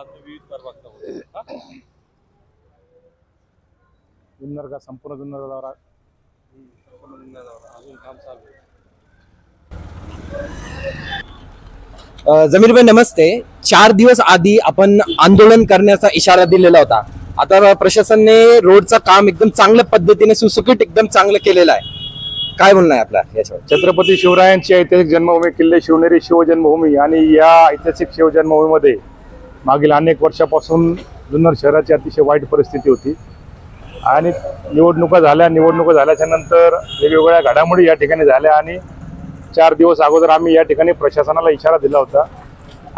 विविध परवागता होते हा? जुन्नर का संपूर्ण जुन्नर दौरा। संपूर्ण जिल्ह्यावर अजून काम चालू आहे अ, जमीरभाई नमस्ते। चार दिवस आधी आपण आंदोलन करण्याचा इशारा दिलेला होता. आता प्रशासनाने रोडचं काम एकदम चांगल्या पद्धतीने सुसुकीत एकदम चांगलं केलेलं आहे. काय म्हणणं आहे आपला याच्यावर? छत्रपती शिवरायांची ऐतिहासिक जन्मभूमी किल्ले शिवनेरी शिवजन्मभूमी आणि या ऐतिहासिक शिवजन्मभूमीमध्ये मागील अनेक वर्षापासून जुन्नर शहराची अतिशय वाईट परिस्थिती होती. आणि निवडणुका झाल्या निवडणुका झाल्याच्यानंतर वेगवेगळ्या घडामोडी या ठिकाणी झाल्या आणि चार दिवस अगोदर आम्ही या ठिकाणी प्रशासनाला इशारा दिला होता.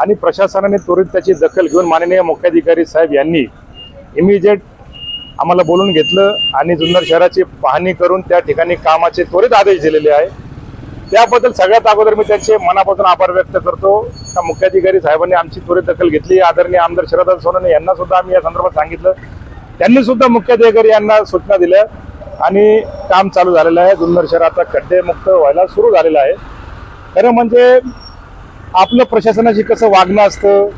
आणि प्रशासनाने त्वरित त्याची दखल घेऊन माननीय मुख्याधिकारी साहेब यांनी इमिजिएट आम्हाला बोलून घेतलं आणि जुन्नर शहराची पाहणी करून त्या ठिकाणी कामाचे त्वरित आदेश दिलेले आहे. त्याबद्दल सगळ्यात अगोदर मी त्यांचे मनापासून आभार व्यक्त करतो. त्या मुख्याधिकारी साहेबांनी आमची त्वरित दखल घेतली. आदरणीय आमदार शरद सोनाने यांना सुद्धा आम्ही या संदर्भात सांगितलं. त्यांनी सुद्धा मुख्याधिकारी यांना सूचना दिल्या आणि काम चालू झालेलं आहे. जुन्नर शहर आता खड्डेमुक्त व्हायला सुरू झालेलं आहे. खरं म्हणजे आपलं प्रशासनाशी कसं वागणं असतं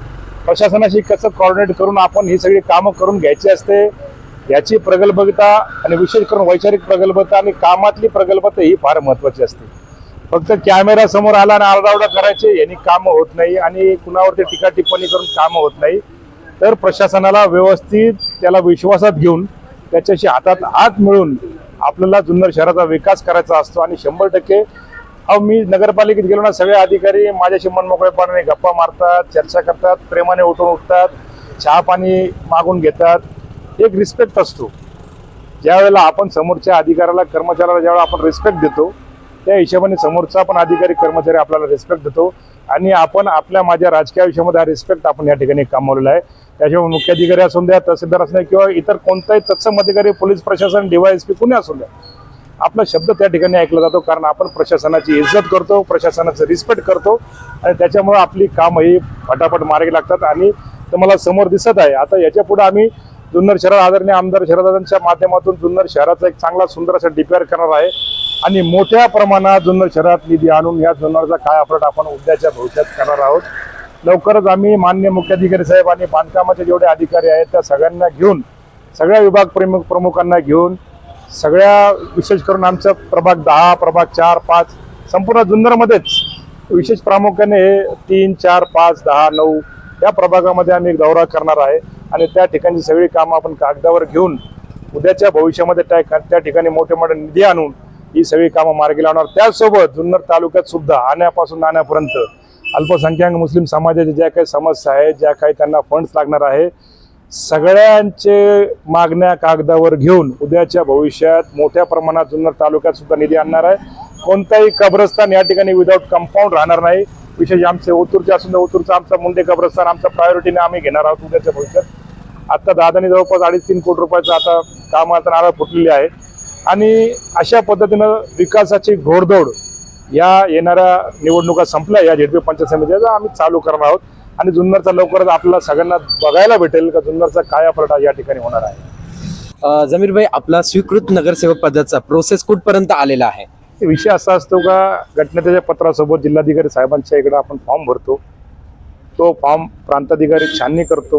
प्रशासनाशी कसं कॉर्डिनेट करून आपण ही सगळी कामं करून घ्यायची असते याची प्रगल्भता आणि विशेष करून वैचारिक प्रगल्भता आणि कामातली प्रगल्भता ही फार महत्वाची असते. फक्त कॅमेरा समोर आला आणि आरडाओरडा करायचे यांनी कामं होत नाही आणि कुणावरती टीका टिप्पणी करून कामं होत नाही. तर प्रशासनाला व्यवस्थित त्याला विश्वासात घेऊन त्याच्याशी हातात हात मिळून आपल्याला जुन्नर शहराचा विकास करायचा असतो आणि शंभर टक्के अहो मी नगरपालिकेत गेलो ना सगळे अधिकारी माझ्याशी मनमोकळेपणाने गप्पा मारतात चर्चा करतात प्रेमाने उठून उठतात चहा पाणी मागून घेतात. एक रिस्पेक्ट असतो. ज्यावेळेला आपण समोरच्या अधिकाऱ्याला कर्मचाऱ्याला ज्यावेळेला आपण रिस्पेक्ट देतो त्या हिशोबाने समोरचा पण अधिकारी कर्मचारी आपल्याला रिस्पेक्ट देतो. आणि आपण आपल्या माझ्या राजकीय आयुष्यामध्ये हा रिस्पेक्ट आपण या ठिकाणी कमावलेला आहे. त्याच्यामुळे मुख्य अधिकारी असून द्या तहसीलदार असू द्या किंवा इतर कोणताही तत्सम अधिकारी पोलीस प्रशासन डीवायएसपी कुणी असू द्या. आपला शब्द त्या ठिकाणी ऐकला जातो कारण आपण प्रशासनाची इज्जत करतो प्रशासनाचं रिस्पेक्ट करतो आणि त्याच्यामुळे आपली कामं ही फटाफट मार्गी लागतात. आणि तुम्हाला समोर दिसत आहे. आता याच्यापुढे आम्ही जुन्नर शहरात आदरणीय आमदार शरदादांच्या माध्यमातून जुन्नर शहराचा एक चांगला सुंदर असा डिपेअर करणार आहे. आणि मोठ्या प्रमाणात जुन्नर शहरात निधी आणून या जुन्नरचा काय अपराट आपण उद्याच्या भविष्यात करणार आहोत. लवकरच आम्ही मान्य मुख्याधिकारी साहेब आणि बांधकामाचे जेवढे अधिकारी आहेत त्या सगळ्यांना घेऊन सगळ्या विभाग प्रमुख प्रमुखांना घेऊन सगळ्या विशेष करून आमचं प्रभाग दहा प्रभाग चार पाच संपूर्ण जुन्नरमध्येच विशेष प्रामुख्याने हे तीन चार पाच दहा नऊ या प्रभागामध्ये आम्ही एक दौरा करणार आहे. आणि त्या ठिकाणची सगळी कामं आपण कागदावर घेऊन उद्याच्या भविष्यामध्ये त्या त्या ठिकाणी मोठे मोठे निधी आणून ही सगळी कामं मार्गी लावणार. त्याचसोबत जुन्नर तालुक्यात सुद्धा आण्यापासून नाण्यापर्यंत अल्पसंख्याक मुस्लिम समाजाच्या ज्या काही समस्या आहेत ज्या काही त्यांना फंड्स लागणार आहे सगळ्यांचे मागण्या कागदावर घेऊन उद्याच्या भविष्यात मोठ्या प्रमाणात जुन्नर तालुक्यात सुद्धा निधी आणणार आहे. कोणताही कब्रस्तान या ठिकाणी विदाऊट कंपाऊंड राहणार नाही. विशेष आमचे ओतूरचे असून ओतूरचं आमचा मुंडे कब्रस्तान आमचा प्रायोरिटीने आम्ही घेणार आहोत उद्याच्या भविष्यात. आता दादानी जवळपास अडीच तीन कोटी रुपयाचं आता कामाचा नारळ फुटलेली आहे. आणि अशा पद्धतीनं विकासाची घोडदौड या येणाऱ्या निवडणुका संपल्या या झेडपी पंचायत समितीचा आम्ही चालू करणार आहोत. आणि जुन्नरचा लवकरच आपल्याला सगळ्यांना बघायला भेटेल का जुन्नरचा काय पलटा या ठिकाणी होणार आहे. अ, जमीरभाई आपला स्वीकृत नगरसेवक पदाचा प्रोसेस कुठपर्यंत आलेला आहे? विषय असा असतो का घटनेच्या पत्रासोबत जिल्हाधिकारी साहेबांच्या इकडे आपण फॉर्म भरतो. तो फॉर्म प्रांताधिकारी छाननी करतो.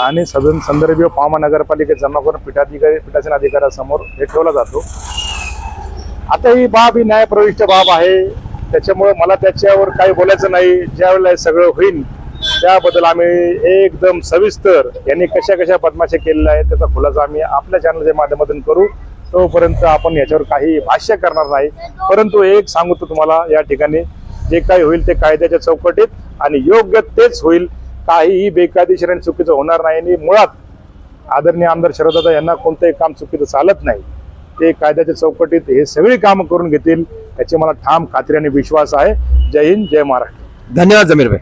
आणि सदन संदर्भीय पामा नगरपालिकेत जमा करून पीठाधिकारी पीठासीन अधिकाऱ्यासमोर हे ठेवला जातो. आता ही बाब ही न्यायप्रविष्ट बाब आहे. त्याच्यामुळे मला त्याच्यावर काही बोलायचं नाही. ज्यावेळेला हे सगळं होईल त्याबद्दल आम्ही एकदम सविस्तर यांनी कशा कशा बदमाशा केलेल्या आहेत त्याचा खुलासा आम्ही आपल्या चॅनलच्या माध्यमातून करू. तोपर्यंत आपण याच्यावर काही भाष्य करणार नाही. परंतु एक सांगतो तुम्हाला या ठिकाणी जे काही होईल ते कायद्याच्या चौकटीत आणि योग्य तेच होईल काहीही बेकायदेशीर आणि चुकीचं होणार नाही आणि मुळात आदरणीय आमदार शरददादा यांना कोणतंही काम चुकीचं चालत नाही. ते कायद्याच्या चौकटीत हे सगळी कामं करून घेतील याची मला ठाम खात्री आणि विश्वास आहे. जय हिंद जय महाराष्ट्र. धन्यवाद जमीर भाई.